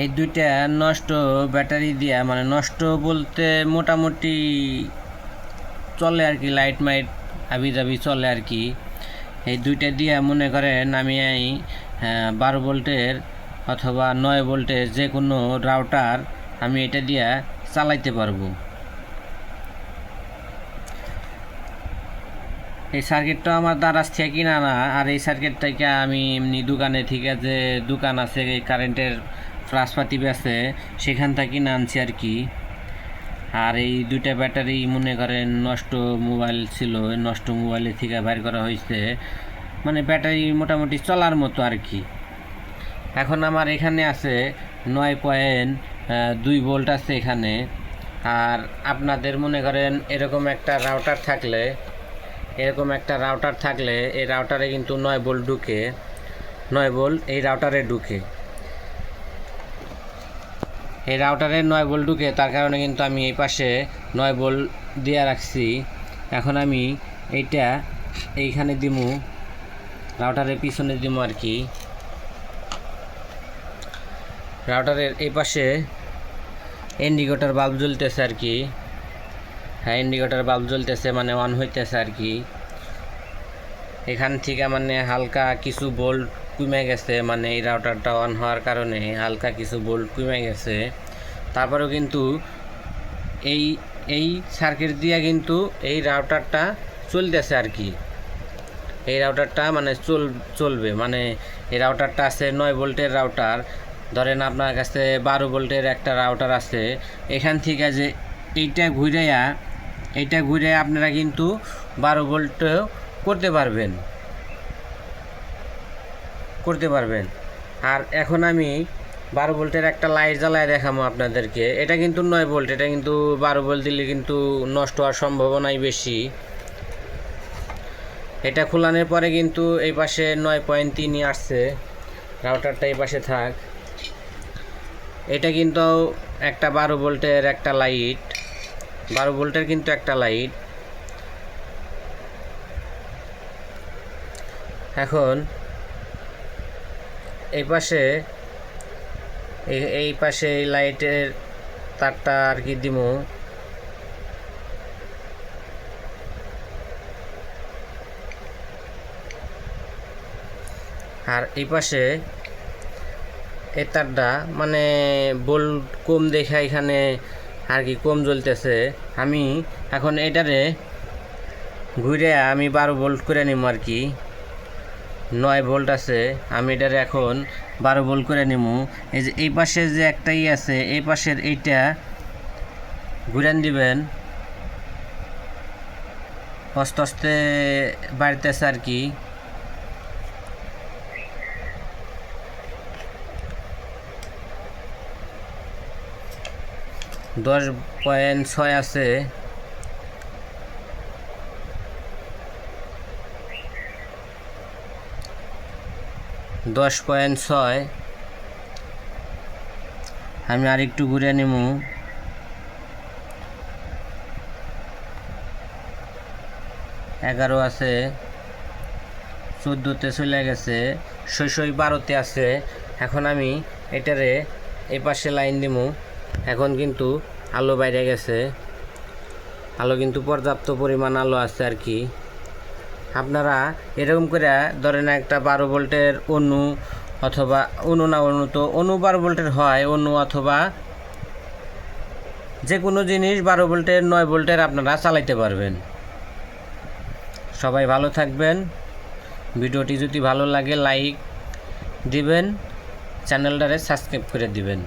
এই দুইটা নষ্ট ব্যাটারি দিয়া মানে নষ্ট বলতে মোটামুটি চলে আর কি লাইট মাইট আবি দাবি চলে আর কি। এই দুইটা দিয়া মনে করেন আমি আহ, বারো ভোল্টের অথবা নয় ভোল্টের যে কোনো রাউটার আমি এটা দিয়া চালাইতে পারব। এই সার্কিটটা আমার দ্বারাজ থেকে কিনা না আর এই সার্কিটটাকে আমি এমনি দোকানে ঠিক আছে দোকান আছে এই কারেন্টের প্লাসপাতি বেছে সেখান থেকে আনছি আর কি। আর এই দুইটা ব্যাটারি মনে করেন নষ্ট মোবাইল ছিল নষ্ট মোবাইলের থেকে বের করা হয়েছে। মানে ব্যাটারি মোটামুটি চলার মতো আর কি। এখন আমার এখানে আছে নয় পয়েন্ট দুই ভোল্ট আছে এখানে। আর আপনাদের মনে করেন এরকম একটা রাউটার থাকলে, এরকম একটা রাউটার থাকলে এই রাউটারে কিন্তু নয় ভোল্ট ঢুকে, নয় ভোল্ট এই রাউটারে ঢুকে। এই রাউটারে নয় ভোল্ট ঢুকে, তার কারণে কিন্তু আমি এই পাশে নয় ভোল্ট দিয়ে রাখছি। এখন আমি এইটা এইখানে দিমু রাউটারের পিছনে দিমু আর কি। রাউটারের এই পাশে ইন্ডিকেটর বাল্ব জ্বলতেছে আর কি। হ্যাঁ ইন্ডিকেটর বাল্ব জ্বলতেছে মানে অন হইতেছে আর কি। এখান থেকে মানে হালকা কিছু বোল্ট কমে গেছে মানে এই রাউটারটা অন হওয়ার কারণে হালকা কিছু বোল্ট কমে গেছে। তারপরেও কিন্তু এই এই সার্কিট দিয়ে কিন্তু এই রাউটারটা চলতেছে আর কি। এই রাউটারটা মানে চল, চলবে মানে এই রাউটারটা আছে নয় ভোল্টের রাউটার ধরেন আপনার কাছে বারো ভোল্টের একটা রাউটার আছে, এখান থেকে যে এইটা ঘুরাইয়া, এইটা ঘুরে আপনারা কিন্তু বারো ভোল্টেও করতে পারবেন। করতে পারবেন। আর এখন আমি বারো ভোল্টের একটা লাইট জ্বালায় দেখাবো আপনাদেরকে। এটা কিন্তু নয় ভোল্ট, এটা কিন্তু বারো ভোল্ট দিলে কিন্তু নষ্ট হওয়ার সম্ভাবনাই বেশি। এটা খোলানোর পরে কিন্তু এই পাশে নয় পয়েন্ট তিনই আসছে। রাউটারটা এই পাশে থাক। এটা কিন্তু একটা বারো ভোল্টের একটা লাইট। বারো ভোল্টের কিন্তু একটা লাইট। এখন এই পাশে, এই- পাশে এই লাইটের তারটা আর কি দিমু। আর এই পাশে এই তারটা মানে বোল কম দেখা এখানে আর কি কম জ্বলতেছে। আমি এখন এটারে ঘুরে আমি বারো বোল্ট করে নিব আর কি। নয় ভোল্ট আছে, আমি এটারে এখন বারো ভোল্ট করে নিব এই যে এই পাশে যে একটাই আছে, এই পাশের এইটা ঘুরান দিবেন। আস্তে আস্তে বাড়িতেছে আর কি। দশ পয়েন্ট ছয় আছে। দশ পয়েন্ট ছয়। আমি আরেকটু ঘুরে নেব এগারো আছে, চোদ্দোতে চলে গেছে, ছয়শই বারোতে আছে। এখন আমি এটারে এই পাশে লাইন দিমু। এখন কিন্তু আলো বাইরে গেছে। আলো কিন্তু পর্যাপ্ত পরিমাণ আলো আছে আর কি। আপনারা এরকম করে ধরেন একটা বারো ভোল্টের অনু অথবা অনু না অনু তো অনু বারো ভোল্টের হয়, অনু অথবা যে কোনো জিনিস বারো ভোল্টের, নয় ভোল্টের আপনারা চালাইতে পারবেন। সবাই ভালো থাকবেন। ভিডিওটি যদি ভালো লাগে, লাইক দিবেন, চ্যানেলটারে সাবস্ক্রাইব করে দিবেন।